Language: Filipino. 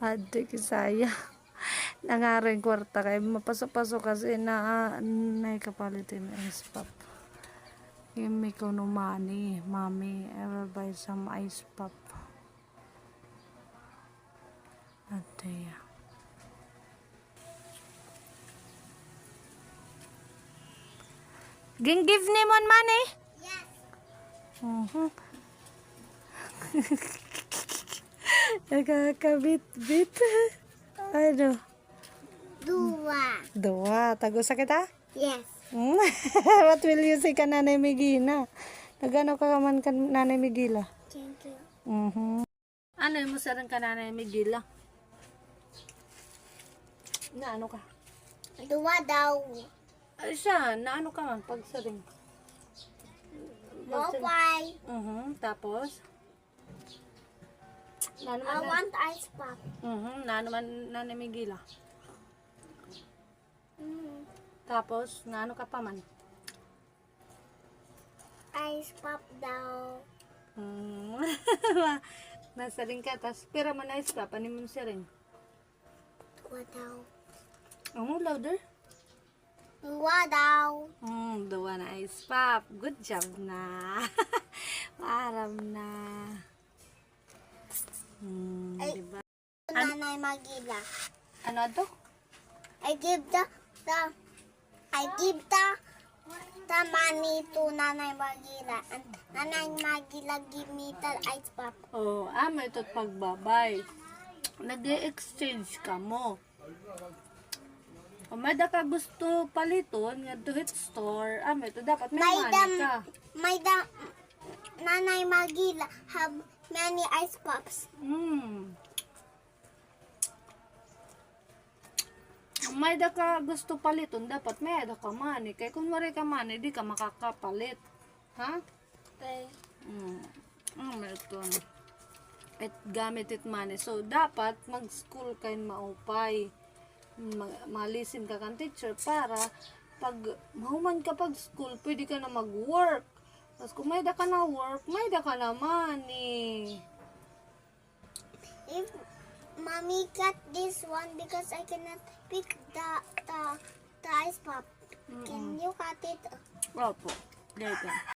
Ate kisaya. Nangaring kwarta kay mapasok-pasok kasi na na kapalitin ice pop. Give me ko no money, mommy. I will buy some ice pop. Ate. Ging give ni mon money? Yes. Mhm. Nakakabit-bit. Ano? Dua. Dua. Tagusa kita? Yes. Hmm? What will you say ka Nanay Migina? Nagano ka man ka Nanay Migila? Thank you. Mhm. Ano yung masarang ka Nanay Migila? Na ano ka? Dua daw. Ay siya, na ano ka man pagsaring? Mopay. Mhm. Tapos? Na I want ice pop. Mhm. Na ano man Nanay Migila? Mm. Tapos, na ano ka pa man? Ice pop daw. Hmm. Nasa ring ka, tas pera man nice ka, panin mo siya rin. Dua daw. Ang louder. Dua daw. Hmm, the one ice pop. Good job na. Maaram na. Hmm, Ay. diba? Nanay Magila. Ano to? I give the, the, I give the, the money to Nanay Magila. And Nanay Magila give me the ice pop. Oh, ah, may ito't pagbabay. Nag-exchange ka mo. O may da ka gusto paliton, nga to hit store, ah, may ito dapat may May money ka. may dam, Nanay Magila have many ice pops. Hmm. May da ka gusto paliton, dapat may da ka money. Kaya kung wari ka money, di ka makakapalit. Ha? Okay. Hmm. Ah, may ito. At gamit it money. So, dapat mag-school kayo maupay. Ma- malisin ka kang teacher para pag mahuman ka pag school, pwede ka na mag-work. Tapos kung may da ka na work, may da ka na money. If mommy cut this one because I cannot pick the the, the ice pop. Can you cut it? Opo. Later.